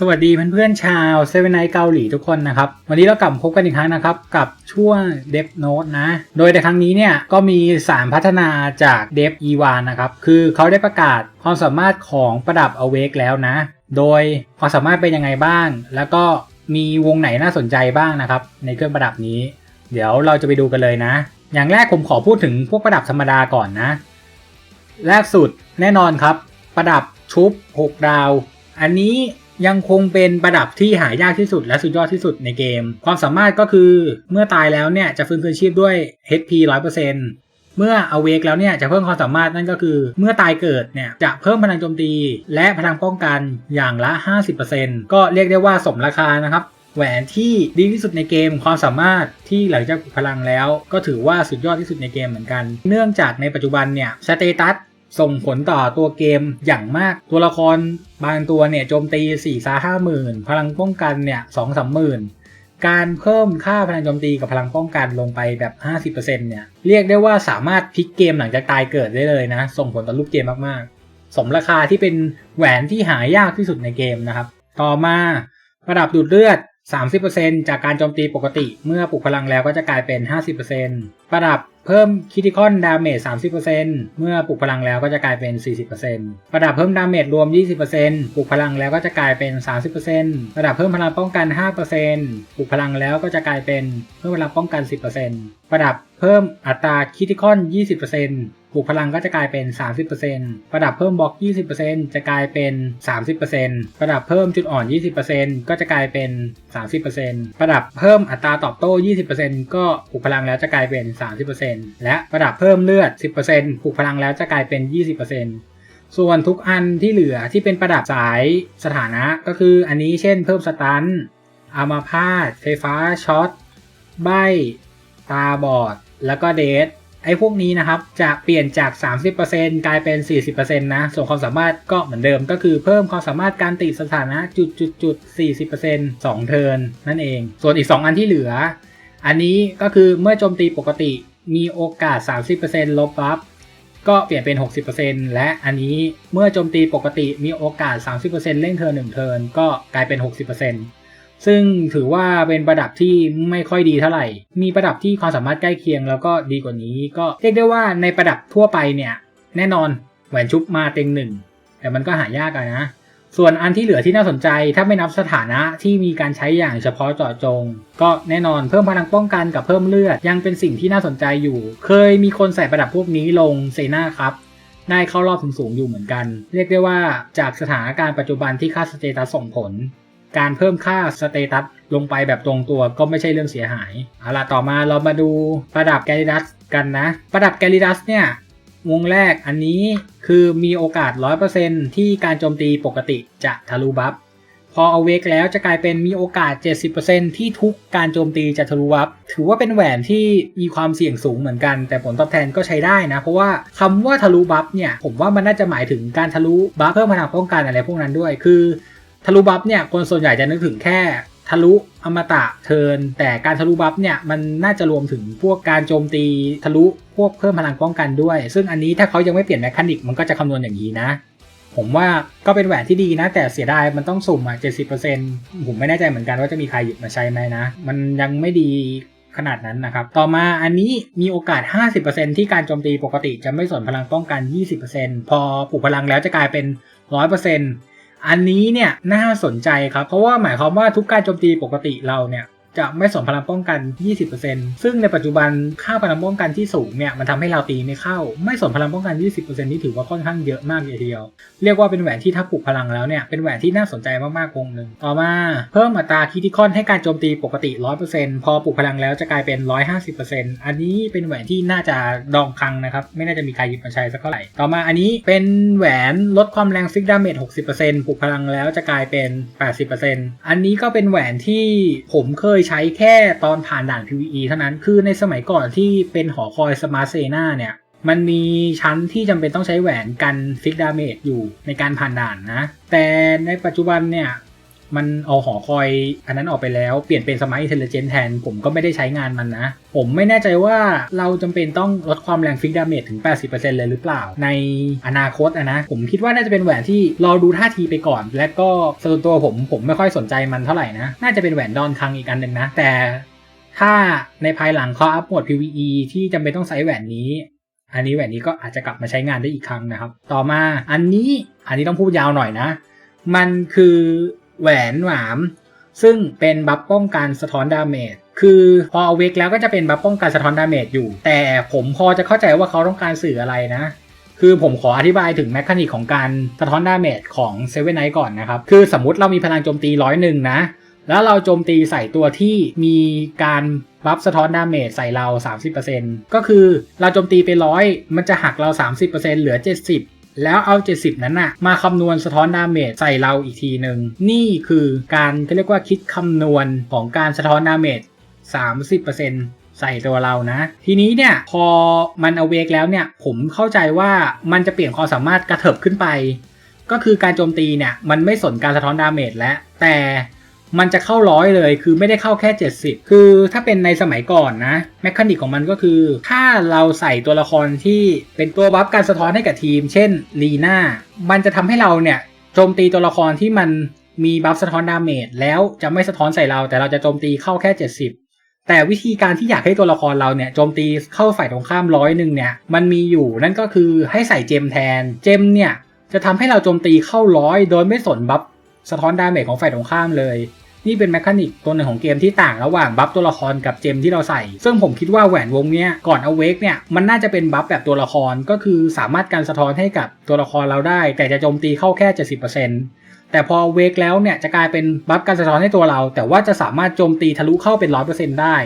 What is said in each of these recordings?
สวัสดีเพื่อนๆชาวเซเว่นไนเกาหลีทุกคนนะครับ วันนี้เรากลับพบกันอีกครั้งนะครับ กับช่วง Dev Note นะ โดยในครั้งนี้เนี่ย ก็มีสารพัฒนาจาก Dev e w a n นนะครับ คือเขาได้ประกาศความสามารถของประดับ Awake แล้วนะ โดยความสามารถเป็นยังไงบ้าง แล้วก็มีวงไหนน่าสนใจบ้างนะครับ ในเครื่องประดับนี้ เดี๋ยวเราจะไปดูกันเลยนะ อย่างแรกผมขอพูดถึงพวกประดับธรรมดาก่อนนะ แรกสุดแน่นอนครับ ประดับชุบ 6 ดาว อันนี้ ยังคงเป็นประดับที่หายากที่สุดและสุดยอดที่สุดในเกม ความสามารถก็คือเมื่อตายแล้วเนี่ยจะฟื้นคืนชีพด้วย HP 100%เมื่อ awake แล้วเนี่ยจะเพิ่มความสามารถนั่นก็คือ เมื่อตายเกิดเนี่ยจะเพิ่มพลังโจมตี และพลังป้องกันอย่างละ 50%ก็เรียกได้ว่าสมราคานะครับ แหวนที่ดีที่สุดในเกมความสามารถที่หลังจากปลุกพลังแล้ว ก็ถือว่าสุดยอดที่สุดในเกมเหมือนกัน เนื่องจากในปัจจุบันเนี่ยสเตตัส ส่งผลต่อตัวเกมอย่างมาก ตัวละครบางตัวเนี่ยโจมตี4ี่ซาห้าหมื่นพลังป้องกันเนี่ยสองสามหมื่นการเพิ่มค่าพลังโจมตีกับพลังป้องกันลงไปแบบ 50%เนี่ยเรียกได้ว่าสามารถพลิกเกมหลังจากตายเกิดได้เลยนะ ส่งผลต่อรูปเกมมากๆ สมราคาที่เป็นแหวนที่หายากที่สุดในเกมนะครับ ต่อมา ระดับดูดเลือด 30%จากการโจมตีปกติ เมื่อปลุกพลังแล้วก็จะกลายเป็น 50%ประดับเพิ่มคิติคอนดาเมจ30%เมื่อปลุกพลังแล้วก็จะกลายเป็น 40%ประดับเพิ่มดาเมจรวม 20%ปลุกพลังแล้วก็จะกลายเป็น 30%ประดับเพิ่มพลังป้องกัน 5%ปลุกพลังแล้วก็จะกลายเป็นเพิ่มพลังป้องกัน 10%ประดับ เพิ่มอัตราคิติคอน 20%ปลุกพลังก็จะกลายเป็น 30%ประดับเพิ่มบล็อก 20%จะกลายเป็น 30%ประดับเพิ่มจุดอ่อน 20%ก็จะกลายเป็น 30%ประดับเพิ่มอัตราตอบโต้ 20%ก็ปลุกพลังแล้วจะกลายเป็น 30%และประดับเพิ่มเลือด 10%ปลุกพลังแล้วจะกลายเป็น 20%ส่วนทุกอันที่เหลือที่เป็นประดับสายสถานะก็คืออันนี้เช่นเพิ่มสตันอามาพาตไฟฟ้าช็อต ใบ ตาบอด แล้วก็เดทไอ้พวกนี้นะครับจะเปลี่ยนจาก 30%กลายเป็น 40%นะส่วนความสามารถก็เหมือนเดิมก็คือเพิ่มความสามารถการติดสถานะจุดจุดจุด40% 2 เทิร์นนั่นเอง ส่วนอีก 2 อันที่เหลือ อันนี้ก็คือเมื่อโจมตีปกติมีโอกาส 30%ลบบัฟก็เปลี่ยนเป็น 60%และอันนี้เมื่อโจมตีปกติมีโอกาส 30%เร่งเทิร์น1เทิร์นก็กลายเป็น 60% ซึ่งถือว่าเป็นประดับที่ไม่ค่อยดีเท่าไหร่ มีประดับที่ความสามารถใกล้เคียงแล้วก็ดีกว่านี้ ก็เรียกได้ว่าในประดับทั่วไปเนี่ย แน่นอนแหวนชุบมาเต็งหนึ่งแต่มันก็หายากอะนะ ส่วนอันที่เหลือที่น่าสนใจถ้าไม่นับสถานะที่มีการใช้อย่างเฉพาะเจาะจง ก็แน่นอนเพิ่มพลังป้องกันกับเพิ่มเลือดยังเป็นสิ่งที่น่าสนใจอยู่ เคยมีคนใส่ประดับพวกนี้ลงเซนาครับได้เข้ารอบสูงๆอยู่เหมือนกัน เรียกได้ว่าจากสถานการณ์ปัจจุบันที่ค่าสเตตัสส่งผล การเพิ่มค่าสเตตัสลงไปแบบตรงตัวก็ไม่ใช่เรื่องเสียหายเอาล่ะต่อมาเรามาดูประดับแกลิดัสกันนะ ประดับแกลิดัสเนี่ยวงแรกอันนี้คือมีโอกาส 100%ที่การโจมตีปกติจะทะลุบัฟพอเอาเวกแล้วจะกลายเป็นมีโอกาส 70%ที่ทุกการโจมตีจะทะลุบัฟถือว่าเป็นแหวนที่มีความเสี่ยงสูงเหมือนกัน แต่ผลตอบแทนก็ใช้ได้นะ เพราะว่าคำว่าทะลุบัฟเนี่ย ผมว่ามันน่าจะหมายถึงการทะลุบัฟเพิ่มพลังป้องกันอะไรพวกนั้นด้วย คือ ทะลุบัฟเนี่ยคนส่วนใหญ่จะนึกถึงแค่ทะลุอมตะเทิน แต่การทะลุบัฟเนี่ยมันน่าจะรวมถึงพวกการโจมตีทะลุพวกเพิ่มพลังป้องกันด้วย ซึ่งอันนี้ถ้าเขายังไม่เปลี่ยนแมคานิกมันก็จะคำนวณอย่างนี้นะ ผมว่าก็เป็นแหวนที่ดีนะ แต่เสียดายมันต้องสุ่มอะเจ็ดสิบเปอร์เซ็นผมไม่แน่ใจเหมือนกันว่าจะมีใครหยิบมาใช้ไหมนะ มันยังไม่ดีขนาดนั้นนะครับ ต่อมาอันนี้มีโอกาส 50%ที่การโจมตีปกติจะไม่สนพลังป้องกัน 20%พอปลุกพลังแล้วจะกลายเป็น 100% อันนี้เนี่ยน่าสนใจครับ เพราะว่าหมายความว่าทุกการโจมตีปกติเราเนี่ย จะไม่สนพลังป้องกัน 20%ซึ่งในปัจจุบันค่าพลังป้องกันที่สูงเนี่ยมันทำให้เราตีไม่เข้า ไม่สนพลังป้องกัน 20%นี่ถือว่าค่อนข้างเยอะมากเลยทีเดียว เรียกว่าเป็นแหวนที่ถ้าปลุกพลังแล้วเนี่ยเป็นแหวนที่น่าสนใจมากๆวงหนึ่งต่อมาเพิ่มอัตราคิติคอนให้การโจมตีปกติ 100%พอปลุกพลังแล้วจะกลายเป็น 150%อันนี้เป็นแหวนที่น่าจะดองคลังนะครับไม่น่าจะมีใครหยิบมาใช้สักเท่าไหร่ต่อมาอันนี้เป็นแหวนลดความแรงฟิกดาเมจ60%ปลุกพลังแล้วจะกลายเป็น 80%อันนี้ก็เป็นแหวนที่ผมเคยใช้แค่ตอนผ่านด่าน PVE เท่านั้น คือในสมัยก่อนที่เป็นหอคอยสมาร์ทเซนาเนี่ย มันมีชั้นที่จำเป็นต้องใช้แหวนกันฟิกดาเมจอยู่ในการผ่านด่านนะ แต่ในปัจจุบันเนี่ย มันเอาหอคอยอันนั้นออกไปแล้วเปลี่ยนเป็นสมาร์ทอินเทลเจนแทน ผมก็ไม่ได้ใช้งานมันนะ ผมไม่แน่ใจว่าเราจำเป็นต้องลดความแรงฟิกดาเมจถึง 80%เลยหรือเปล่า ในอนาคตอะนะ ผมคิดว่าน่าจะเป็นแหวนที่รอดูท่าทีไปก่อน และก็ส่วนตัวผมผมไม่ค่อยสนใจมันเท่าไหร่นะ น่าจะเป็นแหวนดอนคังอีกอันหนึ่งนะ แต่ถ้าในภายหลังเขาอัพโหมด PVE ที่จำเป็นต้องใช้แหวนนี้อันนี้แหวนนี้ก็อาจจะกลับมาใช้งานได้อีกครั้งนะครับ ต่อมาอันนี้อันนี้ต้องพูดยาวหน่อยนะ มันคือ แหวนหวาม ซึ่งเป็นบัฟป้องกันสะท้อนดาเมจคือพอเอาเวกแล้วก็จะเป็นบัฟป้องกันสะท้อนดาเมจอยู่ แต่ผมพอจะเข้าใจว่าเขาต้องการสื่ออะไรนะ คือผมขออธิบายถึงแมคานิกของการสะท้อนดาเมจของเซเว่นไนท์ก่อนนะครับ คือสมมติเรามีพลังโจมตีร้อยหนึ่งนะ แล้วเราโจมตีใส่ตัวที่มีการบัฟสะท้อนดาเมจใส่เรา 30%ก็คือเราโจมตีไปร้อยมันจะหักเรา 30%เหลือ 70 แล้วเอา 70 นั้นอะมาคำนวณสะท้อนดาเมจใส่เราอีกทีหนึ่งนี่คือการเขาเรียกว่าคิดคำนวณของการสะท้อนดาเมจ30%ใส่ตัวเรานะ ทีนี้เนี่ยพอมันเอาเวกแล้วเนี่ยผมเข้าใจว่ามันจะเปลี่ยนความสามารถกระเถิบขึ้นไป ก็คือการโจมตีเนี่ยมันไม่สนการสะท้อนดาเมจแล้วแต่ มันจะเข้าร้อยเลยคือไม่ได้เข้าแค่ 70 คือถ้าเป็นในสมัยก่อนนะแมคานิกของมันก็คือ ถ้าเราใส่ตัวละครที่เป็นตัวบัฟการสะท้อนให้กับทีม เช่นลีน่ามันจะทำให้เราเนี่ยโจมตีตัวละครที่มันมีบัฟสะท้อนดาเมจแล้วจะไม่สะท้อนใส่เรา แต่เราจะโจมตีเข้าแค่ 70 แต่วิธีการที่อยากให้ตัวละครเราเนี่ยโจมตีเข้าฝ่ายตรงข้ามร้อยหนึ่งเนี่ยมันมีอยู่นั่นก็คือให้ใส่เจมแทนเจมเนี่ยจะทำให้เราโจมตีเข้าร้อยโดยไม่สนบัฟ สะท้อนดาเมจของฝ่ายตรงข้ามเลย นี่เป็นแมคานิกตัวหนึ่งของเกมที่ต่างระหว่างบัฟตัวละครกับเจมที่เราใส่ ซึ่งผมคิดว่าแหวนวงเนี้ยก่อนเอาเวกเนี่ยมันน่าจะเป็นบัฟแบบตัวละครก็คือสามารถการสะท้อนให้กับตัวละครเราได้ แต่จะโจมตีเข้าแค่ 70%แต่พอเวกแล้วเนี่ยจะกลายเป็นบัฟการสะท้อนให้ตัวเรา แต่ว่าจะสามารถโจมตีทะลุเข้าเป็น 100%ได้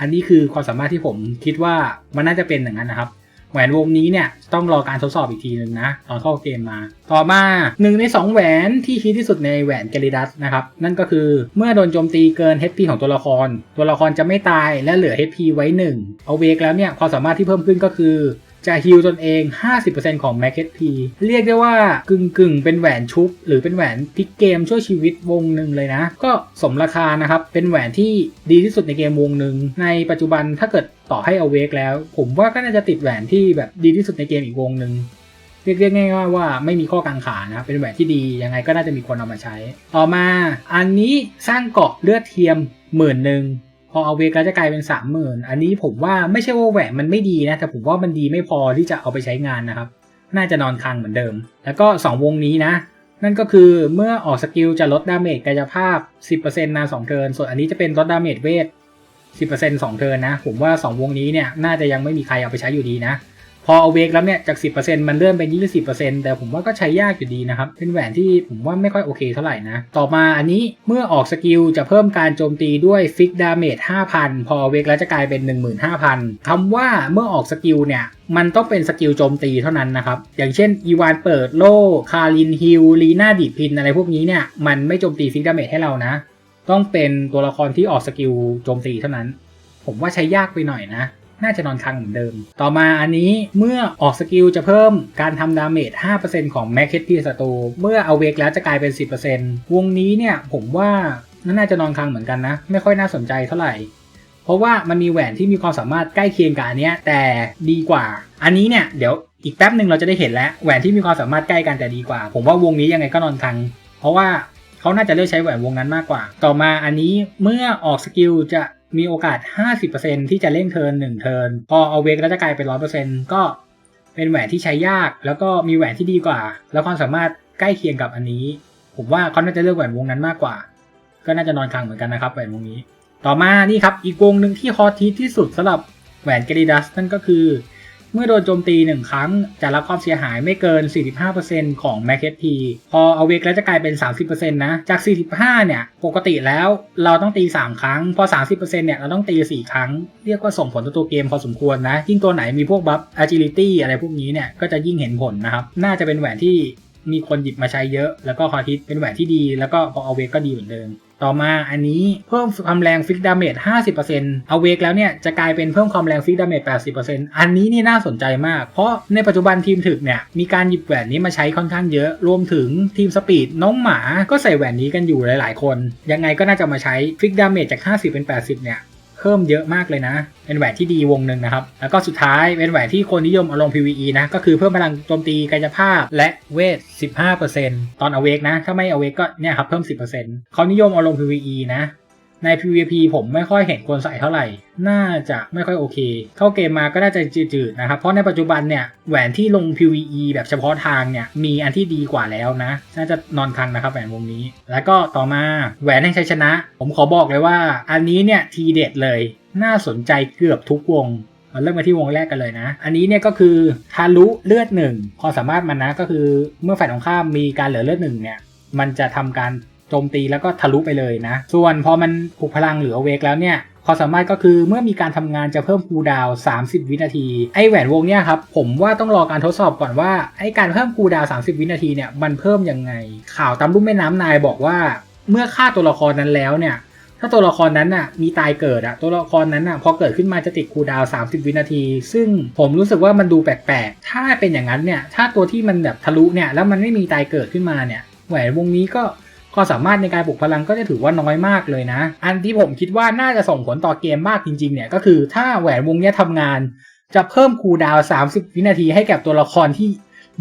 อันนี้คือความสามารถที่ผมคิดว่ามันน่าจะเป็นอย่างนั้นนะครับ แหวนวงนี้เนี่ยต้องรอการทดสอบอีกทีหนึ่งนะตอนเข้าเกมมา ต่อมาหนึ่งใน 2 แหวนที่ฮิตที่สุดในแหวนเกลิดัสนะครับ นั่นก็คือเมื่อโดนโจมตีเกิน HP ของตัวละคร ตัวละครจะไม่ตายและเหลือ HP ไว้ 1 เอาเวกแล้วเนี่ยความสามารถที่เพิ่มขึ้นก็คือ จะฮิลตนเอง 50%ของ Max HP เรียกได้ว่ากึ่งกึ่งๆเป็นแหวนชุบ หรือเป็นแหวนพลิกเกมช่วยชีวิตวงหนึ่งเลยนะ ก็สมราคานะครับ เป็นแหวนที่ดีที่สุดในเกมวงหนึ่งในปัจจุบันถ้าเกิดต่อให้เอาเวกแล้ว ผมว่าก็น่าจะติดแหวนที่แบบดีที่สุดในเกมอีกวงหนึ่งเรียกง่ายๆว่าไม่มีข้อกังขานะเป็นแหวนที่ดียังไงก็น่าจะมีคนเอามาใช้ ต่อมาอันนี้สร้างเกาะเลือดเทียมหมื่นหนึ่ง พอเอาเวก้าจะกลายเป็นสามหมื่นอันนี้ผมว่าไม่ใช่ว่าแหวนมันไม่ดีนะ แต่ผมว่ามันดีไม่พอที่จะเอาไปใช้งานนะครับ น่าจะนอนคังเหมือนเดิม แล้วก็ 2 วงนี้นะ นั่นก็คือเมื่อออกสกิลจะลดดาเมจกายภาพ 10%นาน2เทิร์นส่วนอันนี้จะเป็นลดดาเมจเวท 10% 2เทิร์นนะ ผมว่า 2 วงนี้เนี่ยน่าจะยังไม่มีใครเอาไปใช้อยู่ดีนะ อเอาเวกแล้วเนี่ยจาก 10%มันเลื่อนเป็น20%แต่ผมว่าก็ใช้ยากอยู่ดีนะครับ เป็นแหวนที่ผมว่าไม่ค่อยโอเคเท่าไหร่นะ ต่อมาอันนี้เมื่อออกสกิลจะเพิ่มการโจมตีด้วยฟิกดาเมจ5,000 พอเวกแล้วจะกลายเป็น 15,000คำว่าเมื่อออกสกิลเนี่ยมันต้องเป็นสกิลโจมตีเท่านั้นนะครับ อย่างเช่นอีวานเปิดโล่คารินฮิลลีน่าดีดพินอะไรพวกนี้เนี่ยมันไม่โจมตีฟิกดาเมจให้เรานะ ต้องเป็นตัวละครที่ออกสกิลโจมตีเท่านั้น ผมว่าใช้ยากไปหน่อยนะ น่าจะนอนคังเหมือนเดิม ต่อมาอันนี้เมื่อออกสกิลจะเพิ่มการทำดาเมจ 5%ของแม็กเ p ศัตรูเมื่อเอาเวกแล้วจะกลายเป็น 10%วงนี้เนี่ยผมว่าน่าจะนอนคังเหมือนกันนะ ไม่ค่อยน่าสนใจเท่าไหร่ เพราะว่ามันมีแหวนที่มีความสามารถใกล้เคียงกับอันเนี้ยแต่ดีกว่า อันนี้เนี่ยเดี๋ยวอีกแป๊บหนึ่งเราจะได้เห็นแล้วแหวนที่มีความสามารถใกล้กันแต่ดีกว่า ผมว่าวงนี้ยังไงก็นอนคัง เพราะว่าเขาน่าจะเลือกใช้แหวนวงนั้นมากกว่า ต่อมาอันนี้เมื่อออกสกิลจะ มีโอกาส 50%ที่จะเล่นเทิร์น1เทิร์นพอเอาเวกแล้วจะกลายเป็น100%ก็เป็นแหวนที่ใช้ยาก แล้วก็มีแหวนที่ดีกว่า แล้วความสามารถใกล้เคียงกับอันนี้ ผมว่าเขาน่าจะเลือกแหวนวงนั้นมากกว่า ก็น่าจะนอนคังเหมือนกันนะครับแหวนวงนี้ ต่อมานี่ครับอีกวงหนึ่งที่ฮอตฮิตที่สุดสำหรับแหวนเกริดัสนั่นก็คือ เมื่อโดนโจมตี 1 ครั้ง จะรับความเสียหายไม่เกิน 45%ของ Max HP พอเอาเวกแล้วจะกลายเป็น 30%นะ จาก 45 เนี่ย ปกติแล้วเราต้องตี 3 ครั้ง พอ 30%เนี่ย เราต้องตี 4 ครั้ง เรียกว่าส่งผลต่อตัวเกมพอสมควรนะ ยิ่งตัวไหนมีพวกบัฟ agility อะไรพวกนี้เนี่ย ก็จะยิ่งเห็นผลนะครับ น่าจะเป็นแหวนที่มีคนหยิบมาใช้เยอะ แล้วก็ฮอตฮิตเป็นแหวนที่ดี แล้วก็พอเอาเวกก็ดีเหมือนเดิม ต่อมาอันนี้เพิ่มความแรงฟิกดาเมจ50%เอาเวกแล้วเนี่ยจะกลายเป็นเพิ่มความแรงฟิกดาเมจ80%อันนี้นี่น่าสนใจมาก เพราะในปัจจุบันทีมถึกเนี่ยมีการหยิบแหวนนี้มาใช้ค่อนข้างเยอะ รวมถึงทีมสปีดน้องหมาก็ใส่แหวนนี้กันอยู่หลาย ๆ คน ยังไงก็น่าจะมาใช้ฟิกดาเมจจาก 50 เป็น 80 เนี่ย เพิ่มเยอะมากเลยนะ เป็นแหวนที่ดีวงหนึ่งนะครับ แล้วก็สุดท้ายเป็นแหวนที่คนนิยมเอาลง PVE นะ ก็คือเพิ่มพลังโจมตีกายภาพและเวท 15%ตอนเอาเวกนะ ถ้าไม่เอาเวกก็เนี่ยครับเพิ่ม 10%เขานิยมเอาลง PVE นะ ใน PVP ผมไม่ค่อยเห็นคนใส่เท่าไหร่ น่าจะไม่ค่อยโอเค เข้าเกมมาก็น่าจะจืดๆนะครับ เพราะในปัจจุบันเนี่ย แหวนที่ลง PVE แบบเฉพาะทางเนี่ย มีอันที่ดีกว่าแล้วนะ น่าจะนอนคังนะครับแหวนวงนี้ แล้วก็ต่อมาแหวนแห่งชัยชนะ ผมขอบอกเลยว่า อันนี้เนี่ยทีเด็ดเลย น่าสนใจเกือบทุกวงมาเริ่มมาที่วงแรกกันเลยนะ อันนี้เนี่ยก็คือทะลุเลือดหนึ่งความสามารถมันนะก็คือเมื่อฝ่ายตรงข้ามมีการเหลือเลือดหนึ่งเนี่ย มันจะทำการ โจมตีแล้วก็ทะลุไปเลยนะ ส่วนพอมันผูกพลังหรือเวกแล้วเนี่ยความสามารถก็คือเมื่อมีการทำงานจะเพิ่มคูดาว 30 วินาที ไอแหวนวงเนี่ยครับผมว่าต้องรอการทดสอบก่อนว่าไอการเพิ่มคูดาว 30 วินาทีเนี่ยมันเพิ่มยังไง ข่าวตามรูปแม่น้ำนายบอกว่า เมื่อฆ่าตัวละครนั้นแล้วเนี่ยถ้าตัวละครนั้นน่ะมีตายเกิดอะตัวละครนั้นน่ะพอเกิดขึ้นมาจะติดคูดาว 30 วินาที ซึ่งผมรู้สึกว่ามันดูแปลกๆ ถ้าเป็นอย่างนั้นเนี่ยถ้าตัวที่มันแบบทะลุเนี่ยแล้วมันไม่มีตายเกิดขึ้นมาเนี่ยแหวนวงนี้ก็ ความสามารถในการปลุกพลังก็จะถือว่าน้อยมากเลยนะ อันที่ผมคิดว่าน่าจะส่งผลต่อเกมมากจริงๆเนี่ยก็คือถ้าแหวนวงเนี้ยทำงาน จะเพิ่มคูดาว 30 วินาทีให้กับตัวละครที่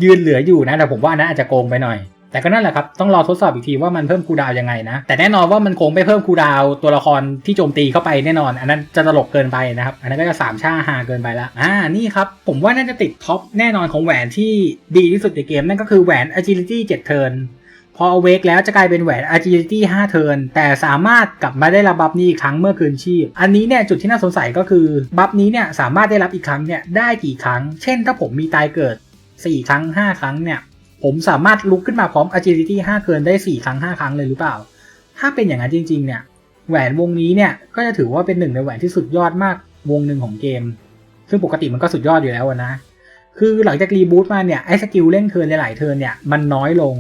ยืนเหลืออยู่นะแต่ผมว่านนั้นอาจจะโกงไปหน่อย แต่ก็นั่นแหละครับต้องรอทดสอบอีกทีว่ามันเพิ่มคูดาวยังไงนะ แต่แน่นอนว่ามันคงไม่เพิ่มคูดาวตัวละครที่โจมตีเข้าไปแน่นอน อันนั้นจะตลกเกินไปนะครับ อันนั้นก็จะสามชาหาเกินไปละอ่านี่ครับผมว่าน่าจะติดท็อปแน่นอนของแหวนที่ดีที่สุดในเกมนั่นก็คือแหวน agility 7เทิร์น พอเอาเวกแล้วจะกลายเป็นแหวน agility 5 เทิร์นแต่สามารถกลับมาได้รับบัฟนี้อีกครั้งเมื่อคืนชีพ อันนี้เนี่ยจุดที่น่าสงสัยก็คือ บัฟนี้เนี่ยสามารถได้รับอีกครั้งเนี่ยได้กี่ครั้ง เช่นถ้าผมมีตายเกิด 4 ครั้ง 5 ครั้งเนี่ยผมสามารถลุกขึ้นมาพร้อม agility 5เกินได้ 4 ครั้ง 5 ครั้งเลยหรือเปล่า ถ้าเป็นอย่างนั้นจริง ๆ เนี่ยแหวนวงนี้เนี่ยก็จะถือว่าเป็นหนึ่งในแหวนที่สุดยอดมากวงหนึ่งของเกม ซึ่งปกติมันก็สุดยอดอยู่แล้วนะ คือหลังจากรีบูตมาเนี่ยไอ้สกิลเล่นเทิร์นหลายๆเทิร์นเนี่ยมันน้อยลง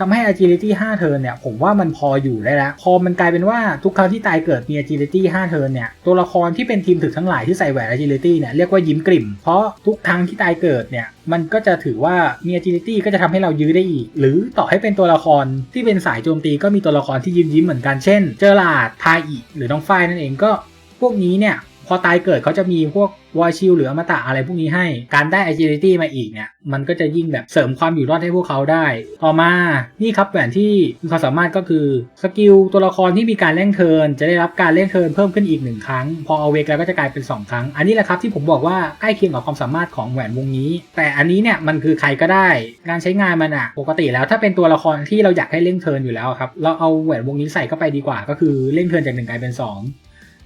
ทำให้ agility 5เทิร์นเนี่ยผมว่ามันพออยู่ได้แล้ว พอมันกลายเป็นว่าทุกครั้งที่ตายเกิดมี agility 5เทิร์นเนี่ยตัวละครที่เป็นทีมถึกทั้งหลายที่ใส่แหวน agility เนี่ยเรียกว่ายิ้มกลิ่ม เพราะทุกครั้งที่ตายเกิดเนี่ยมันก็จะถือว่ามี agility ก็จะทำให้เรายื้อได้อีก หรือต่อให้เป็นตัวละครที่เป็นสายโจมตีก็มีตัวละครที่ยิ้มยิ้มเหมือนกันเช่น เจอราดทาอิหรือน้องฝ้ายนั่นเองก็ พวกนี้เนี่ย พอตายเกิดเขาจะมีพวกวอชิลหรืออมตะอะไรพวกนี้ให้ การได้ agility มาอีกเนี่ย มันก็จะยิ่งแบบเสริมความอยู่รอดให้พวกเขาได้ ต่อมา นี่ครับแหวนที่มีความสามารถก็คือ สกิลตัวละครที่มีการเล่นเทิร์นจะได้รับการเล่นเทิร์นเพิ่มขึ้นอีกหนึ่งครั้ง พอเอาเวกแล้วก็จะกลายเป็น 2 ครั้ง อันนี้แหละครับที่ผมบอกว่าใกล้เคียงกับความสามารถของแหวนวงนี้ แต่อันนี้เนี่ยมันคือใครก็ได้ การใช้งานมันอะปกติแล้วถ้าเป็นตัวละครที่เราอยากให้เล่นเทิร์นอยู่แล้วครับ เราเอาแหวนวงนี้ใส่เข้าไปดีกว่า ก็คือเล่นเทิร์นจากหนึ่งกลายเป็นสอง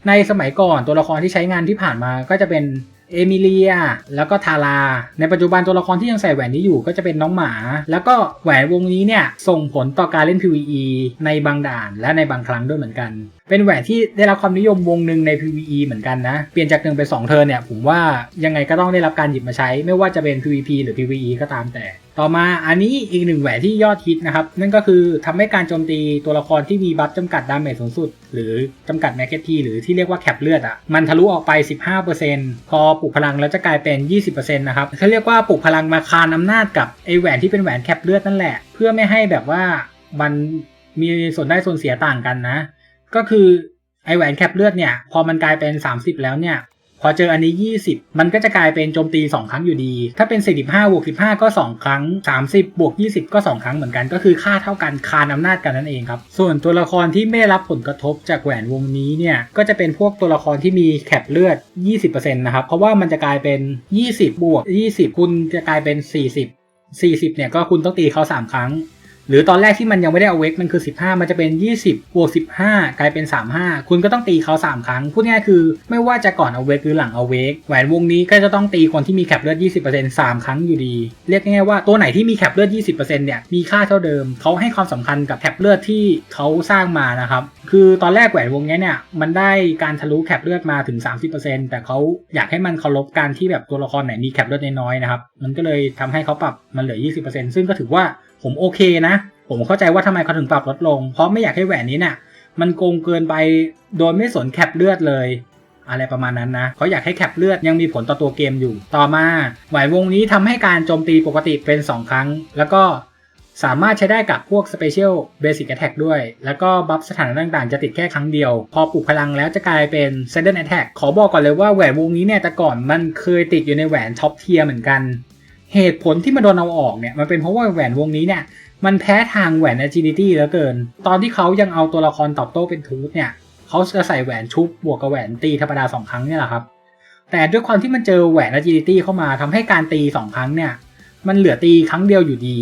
ในสมัยก่อนตัวละครที่ใช้งานที่ผ่านมาก็จะเป็นเอมิเลีย แล้วก็ทารา ในปัจจุบันตัวละครที่ยังใส่แหวนนี้อยู่ก็จะเป็นน้องหมา แล้วก็แหวนวงนี้เนี่ยส่งผลต่อการเล่น PVE ในบางด่านและในบางครั้งด้วยเหมือนกัน เป็นแหวนที่ได้รับความนิยมวงหนึ่งใน PVE เหมือนกันนะ เปลี่ยนจากหนึ่งเป็นสองเทิร์นเนี่ยผมว่ายังไงก็ต้องได้รับการหยิบมาใช้ ไม่ว่าจะเป็น PVP หรือ PVE ก็ตามแต่ ต่อมาอันนี้อีกหนึ่งแหวนที่ยอดฮิตนะครับ นั่นก็คือทำให้การโจมตีตัวละครที่มีบัฟจำกัดดาเมจสูงสุด หรือจำกัดแมกเกทีหรือที่เรียกว่าแคปเลือดอะมันทะลุออกไป 15%พอปลุกพลังแล้วจะกลายเป็น 20%นะครับเขาเรียกว่าปลุกพลังมาคานอำนาจกับไอแหวนที่เป็นแหวนแคปเลือดนั่นแหละ เพื่อไม่ให้แบบว่ามันมีส่วนได้ส่วนเสียต่างกันนะ ก็คือไอแหวนแคปเลือดเนี่ย พอมันกลายเป็น 30 แล้วเนี่ย พอเจออันนี้ 20 มันก็จะกลายเป็นโจมตี 2 ครั้งอยู่ดี ถ้าเป็น 45บวก15 ก็ 2 ครั้ง 30 บวก 20 ก็ 2 ครั้งเหมือนกัน ก็คือค่าเท่ากันคานอำนาจกันนั่นเองครับ ส่วนตัวละครที่ไม่ได้รับผลกระทบจากแหวนวงนี้เนี่ย ก็จะเป็นพวกตัวละครที่มีแคปเลือด 20%นะครับ เพราะว่ามันจะกลายเป็น 20 บวก 20 คุณจะกลายเป็น 40 40 เนี่ยก็คุณต้องตีเขา 3 ครั้ง หรือตอนแรกที่มันยังไม่ได้เอาเวกมันคือ 15 มันจะเป็น 20บวก15 กลายเป็น 35 คุณก็ต้องตีเขา 3 ครั้ง พูดง่ายคือ ไม่ว่าจะก่อนเอาเวกหรือหลังเอาเวกแหวนวงนี้ก็จะต้องตีคนที่มีแคปเลือด 20% 3 ครั้งอยู่ดี เรียกง่ายๆว่าตัวไหนที่มีแคปเลือด 20%เนี่ยมีค่าเท่าเดิม เขาให้ความสำคัญกับแคปเลือดที่เขาสร้างมานะครับคือตอนแรกแหวนวงนี้เนี่ยมันได้การทะลุแคปเลือดมาถึง 30%แต่เขาอยากให้มันเคารพการที่แบบตัวละครไหนมีแคปเลือดน้อยๆนะครับมันก็เลยทำให้เขาปรับมันเหลือ 20%ซึ่งก็ถือว่า ผมโอเคนะ ผมเข้าใจว่าทำไมเขาถึงปรับลดลง เพราะไม่อยากให้แหวนนี้เนี่ยมันโกงเกินไปโดยไม่สนแคปเลือดเลย อะไรประมาณนั้นนะเขาอยากให้แคปเลือดยังมีผลต่อตัวเกมอยู่ ต่อมาแหวนวงนี้ทำให้การโจมตีปกติเป็น 2 ครั้ง แล้วก็สามารถใช้ได้กับพวก Special Basic Attack ด้วย แล้วก็บัฟสถานะต่างๆ จะติดแค่ครั้งเดียว พอปลุกพลังแล้วจะกลายเป็น Sudden Attack ขอบอกก่อนเลยว่าแหวนวงนี้เนี่ยแต่ก่อนมันเคยติดอยู่ในแหวนท็อปเทียเหมือนกัน เหตุผลที่มาโดนเอาออกเนี่ยมันเป็นเพราะว่าแหวนวงนี้เนี่ยมันแพ้ทางแหวน agility แล้วเกิน ตอนที่เขายังเอาตัวละครตอบโต้เป็นทูตเนี่ยเขาจะใส่แหวนชุบบวกกับแหวนตีธรรมดาสองครั้งเนี่ยแหละครับ แต่ด้วยความที่มันเจอแหวน agility เข้ามาทำให้การตีสองครั้งเนี่ย มันเหลือตีครั้งเดียวอยู่ดี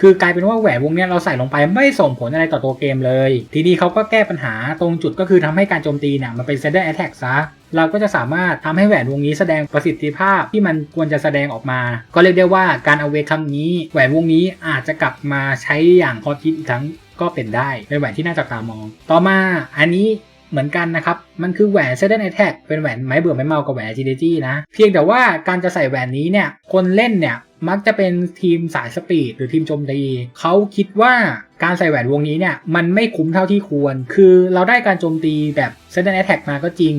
คือกลายเป็นว่าแหวนวงนี้เราใส่ลงไปไม่ส่งผลอะไรต่อตัวเกมเลย ทีนี้เขาก็แก้ปัญหาตรงจุดก็คือทำให้การโจมตีเนี่ยมันเป็น sudden attack ซะเราก็จะสามารถทำให้แหวนวงนี้แสดงประสิทธิภาพที่มันควรจะแสดงออกมา ก็เรียกได้ว่าการเอาเวคคำนี้ แหวนวงนี้อาจจะกลับมาใช้อย่างฮอตฮิตอีกครั้งก็เป็นได้เป็นแหวนที่น่าจับตามอง ต่อมาอันนี้ เหมือนกันนะครับ มันคือแหวนเซเดนไอแท็กเป็นแหวนไม้เบื่อไม้เมากับแหวนจีเดจี้นะ เพียงแต่ว่าการจะใส่แหวนนี้เนี่ย คนเล่นเนี่ยมักจะเป็นทีมสายสปีดหรือทีมโจมตีเขาคิดว่าการใส่แหวนวงนี้เนี่ยมันไม่คุ้มเท่าที่ควร คือเราได้การโจมตีแบบเซเดนไอแท็กมาก็จริง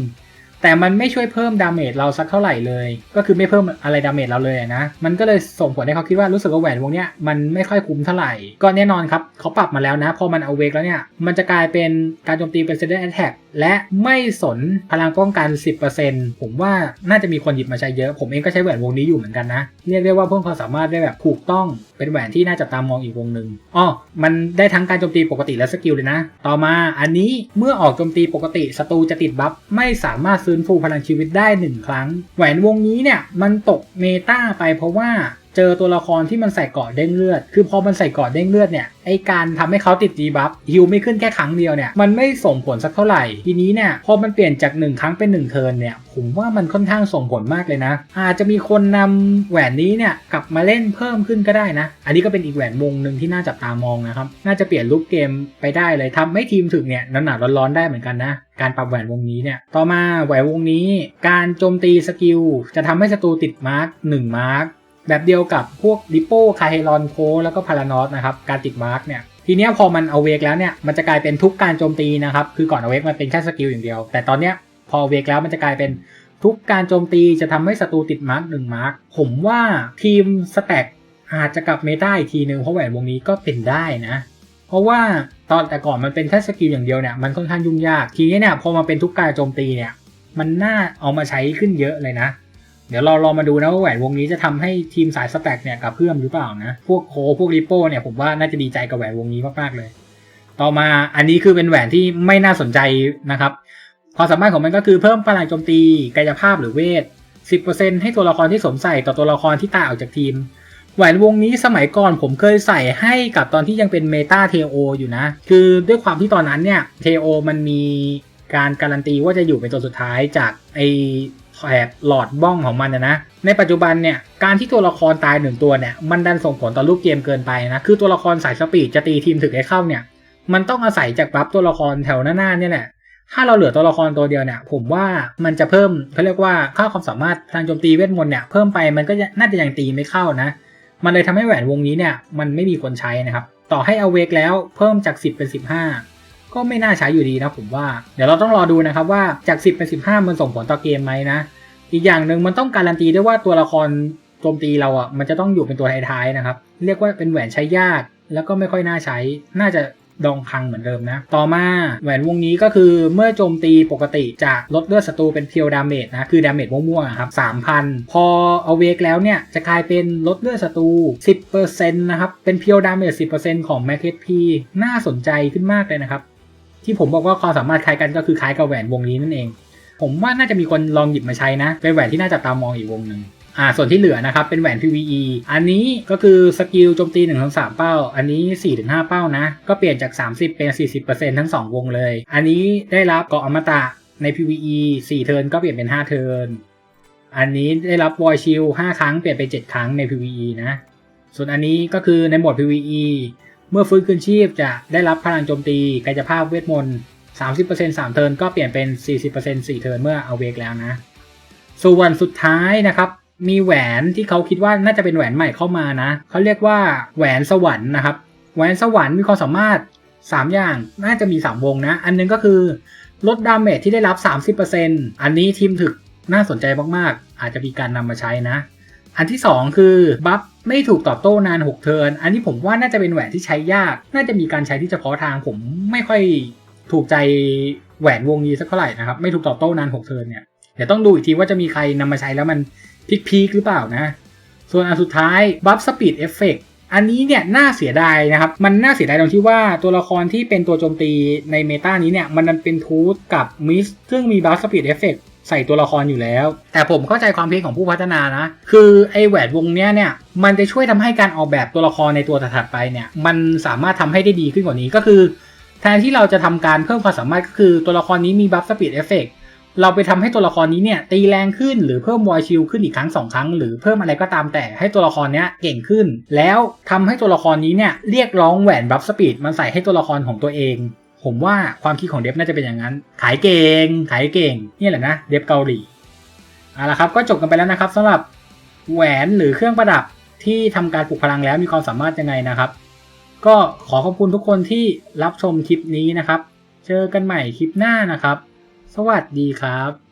แต่มันไม่ช่วยเพิ่มดาเมจเราสักเท่าไหร่เลย ก็คือไม่เพิ่มอะไรดาเมจเราเลยนะ มันก็เลยส่งผลให้เขาคิดว่ารู้สึกว่าแหวนวงเนี้ยมันไม่ค่อยคุ้มเท่าไหร่ ก็แน่นอนครับเขาปรับมาแล้วนะ พอมันเอาเวกแล้วเนี่ย มันจะกลายเป็นการโจมตีเป็น sudden attack และไม่สนพลังป้องกัน 10%ผมว่าน่าจะมีคนหยิบมาใช้เยอะ ผมเองก็ใช้แหวนวงนี้อยู่เหมือนกันนะ เรียกได้ว่าเพิ่มความสามารถได้แบบถูกต้องเป็นแหวนที่น่าจับตามองอีกวงหนึ่งอ๋อมันได้ทั้งการโจมตีปกติและสกิลเลยนะ ต่อมาอันนี้เมื่อออกโจมตีปกติศัตรูจะติดบัฟไม่สามารถฟื้นฟูพลังชีวิตได้ 1 ครั้ง แหวนวงนี้เนี่ยมันตกเมตาไปเพราะว่า เจอตัวละครที่มันใส่เกาะเด้งเลือด คือพอมันใส่เกาะเด้งเลือดเนี่ยไอการทำให้เขาติดดีบัฟฮิวไม่ขึ้นแค่ครั้งเดียวเนี่ยมันไม่ส่งผลสักเท่าไหร่ ทีนี้เนี่ยพอมันเปลี่ยนจาก 1 ครั้งเป็น 1 เทิร์นเนี่ยผมว่ามันค่อนข้างส่งผลมากเลยนะ อาจจะมีคนนำแหวนนี้เนี่ยกลับมาเล่นเพิ่มขึ้นก็ได้นะ อันนี้ก็เป็นอีกแหวนวงหนึ่งที่น่าจับตามองนะครับน่าจะเปลี่ยนรูปเกมไปได้เลยทำให้ทีมถึงเนี่ยหนาๆร้อนๆได้เหมือนกันนะการปรับแหวนวงนี้เนี่ย ต่อมาแหวนวงนี้ การโจมตีสกิลจะทำให้ศัตรูติดมาร์ก1มาร์ก แบบเดียวกับพวกดิโป้คาเฮลอนโคแล้วก็พารานอสนะครับการติดมาร์กเนี่ยทีเนี้ยพอมันเอาเวกแล้วเนี่ยมันจะกลายเป็นทุกการโจมตีนะครับคือก่อนเอาเวกมันเป็นแค่สกิลอย่างเดียว แต่ตอนเนี้ยพอเวกแล้วมันจะกลายเป็นทุกการโจมตีจะทำให้ศัตรูติดมาร์กหนึ่งมาร์กผมว่าทีมสแต็กอาจจะกลับเมตาอีกทีหนึ่งเพราะแหวนวงนี้ก็เป็นได้นะ เพราะว่าตอนแต่ก่อนมันเป็นแค่สกิลอย่างเดียวเนี่ยมันค่อนข้างยุ่งยากทีนี้เนี่ยพอมาเป็นทุกการโจมตีเนี่ยมันน่าเอามาใช้ขึ้นเยอะเลยนะ เดี๋ยวเราลองมาดูนะว่าแหวนวงนี้จะทำให้ทีมสายสแต็กเนี่ยกับเพื่อมหรือเปล่านะ พวกโคพวกริปโป้เนี่ยผมว่าน่าจะดีใจกับแหวนวงนี้มากๆเลย ต่อมาอันนี้คือเป็นแหวนที่ไม่น่าสนใจนะครับความสามารถของมันก็คือเพิ่มพลังโจมตีกายภาพหรือเวท 10%ให้ตัวละครที่สวมใส่ต่อตัวละครที่ตายออกจากทีม แหวนวงนี้สมัยก่อนผมเคยใส่ให้กับตอนที่ยังเป็นเมตาเทโออยู่นะ คือด้วยความที่ตอนนั้นเนี่ยเทโอมันมีการการันตีว่าจะอยู่เป็นตัวสุดท้ายจากไอ แถบหลอดบ้องของมันนะนะ ในปัจจุบันเนี่ยการที่ตัวละครตายหนึ่งตัวเนี่ยมันดันส่งผลต่อรูปเกมเกินไปนะคือตัวละครสายสปีดจะตีทีมถึงไอ้เข้าเนี่ยมันต้องอาศัยจากบัฟตัวละครแถวหน้าๆเนี่ยแหละถ้าเราเหลือตัวละครตัวเดียวเนี่ย ผมว่ามันจะเพิ่มเขาเรียกว่าค่าความสามารถทางโจมตีเวทมนต์เนี่ยเพิ่มไปมันก็น่าจะยังตีไม่เข้านะ มันเลยทำให้แหวนวงนี้เนี่ยมันไม่มีคนใช้นะครับ ต่อให้เอาเวกแล้วเพิ่มจาก 10 เป็น 15 ก็ไม่น่าใช้อยู่ดีนะผมว่า เดี๋ยวเราต้องรอดูนะครับว่าจาก 10 เป็น 15 มันส่งผลต่อเกมไหมนะ อีกอย่างหนึ่งมันต้องการันตีด้วยว่าตัวละครโจมตีเราอะมันจะต้องอยู่เป็นตัวท้ายๆนะครับ เรียกว่าเป็นแหวนใช้ยากแล้วก็ไม่ค่อยน่าใช้ น่าจะดองพังเหมือนเดิมนะ ต่อมาแหวนวงนี้ก็คือเมื่อโจมตีปกติจะลดเลือดศัตรูเป็นเพียวดาเมจนะ คือดาเมจม่วงๆครับ 3,000 พอเอาเวกแล้วเนี่ย จะกลายเป็นลดเลือดศัตรู 10%นะครับ เป็นเพียวดาเมจ 10%ของแม็กเพีน่าสนใจขึ้นมากเลยนะครับ ที่ผมบอกว่าความสามารถคล้ายกันก็คือคล้ายกับแหวนวงนี้นั่นเอง ผมว่าน่าจะมีคนลองหยิบมาใช้นะ เป็นแหวนที่น่าจะตามองอีกวงหนึ่งอ่าส่วนที่เหลือนะครับ เป็นแหวน PVE อันนี้ก็คือสกิลโจมตี1ถึง3เป้า อันนี้4ถึง5เป้านะ ก็เปลี่ยนจาก 30 เป็น 40%ทั้ง 2 วงเลย อันนี้ได้รับเกาะอมตะใน PVE 4 เทิร์นก็เปลี่ยนเป็น 5 เทิร์นอันนี้ได้รับวอยชิล5ครั้งเปลี่ยนเป็น 7 ครั้งใน PVE นะ ส่วนอันนี้ก็คือในโหมด PVE เมื่อฟื้นคืนชีพจะได้รับพลังโจมตีกายภาพเวทมนต์30% 3 เทิร์นก็เปลี่ยนเป็น 40% 4 เทิร์นเมื่อเอาเวกแล้วนะ ส่วนสุดท้ายนะครับ มีแหวนที่เขาคิดว่าน่าจะเป็นแหวนใหม่เข้ามานะ เขาเรียกว่าแหวนสวรรค์นะครับ แหวนสวรรค์มีความสามารถ 3 อย่างน่าจะมี 3 วงนะ อันนึงก็คือลดดาเมจที่ได้รับ 30%อันนี้ทีมถึกน่าสนใจมากๆ อาจจะมีการนำมาใช้นะ อันที่ 2 คือบัฟไม่ถูกตอบโต้นาน 6 เทิร์น อันนี้ผมว่าน่าจะเป็นแหวนที่ใช้ยาก น่าจะมีการใช้ที่เฉพาะทางผมไม่ค่อยถูกใจแหวนวงนี้สักเท่าไหร่นะครับ ไม่ถูกตอบโต้นาน 6 เทิร์นเนี่ย เดี๋ยวต้องดูอีกทีว่าจะมีใครนำมาใช้แล้วมันพีคหรือเปล่านะ ส่วนอันสุดท้ายบัฟสปีดเอฟเฟกอันนี้เนี่ยน่าเสียดายนะครับ มันน่าเสียดายตรงที่ว่าตัวละครที่เป็นตัวโจมตีในเมตานี้เนี่ยมันเป็นทูตกับมิสซึ่งมีบัฟสปีดเอฟเฟก ใส่ตัวละครอยู่แล้ว แต่ผมเข้าใจความคิดของผู้พัฒนานะ คือไอแหวนวงเนี้ยเนี่ยมันจะช่วยทำให้การออกแบบตัวละครในตัวถัดไปเนี่ยมันสามารถทำให้ได้ดีขึ้นกว่านี้ก็คือแทนที่เราจะทำการเพิ่มความสามารถก็คือตัวละครนี้มีบัฟสปีดเอฟเฟกเราไปทำให้ตัวละครนี้เนี่ยตีแรงขึ้นหรือเพิ่มวอยชิลขึ้นอีกครั้งสองครั้ง หรือเพิ่มอะไรก็ตามแต่ให้ตัวละครเนี้ยเก่งขึ้น แล้วทำให้ตัวละครนี้เนี่ยเรียกร้องแหวนบัฟสปีดมันใส่ให้ตัวละครของตัวเอง ผมว่าความคิดของเดฟน่าจะเป็นอย่างนั้น ขายเก่ง ขายเก่ง นี่แหละนะ เดฟเกาหลีเอาละครับ ก็จบกันไปแล้วนะครับสำหรับแหวนหรือเครื่องประดับที่ทำการปลุกพลังแล้วมีความสามารถยังไงนะครับ ก็ขอขอบคุณทุกคนที่รับชมคลิปนี้นะครับ เจอกันใหม่คลิปหน้านะครับ สวัสดีครับ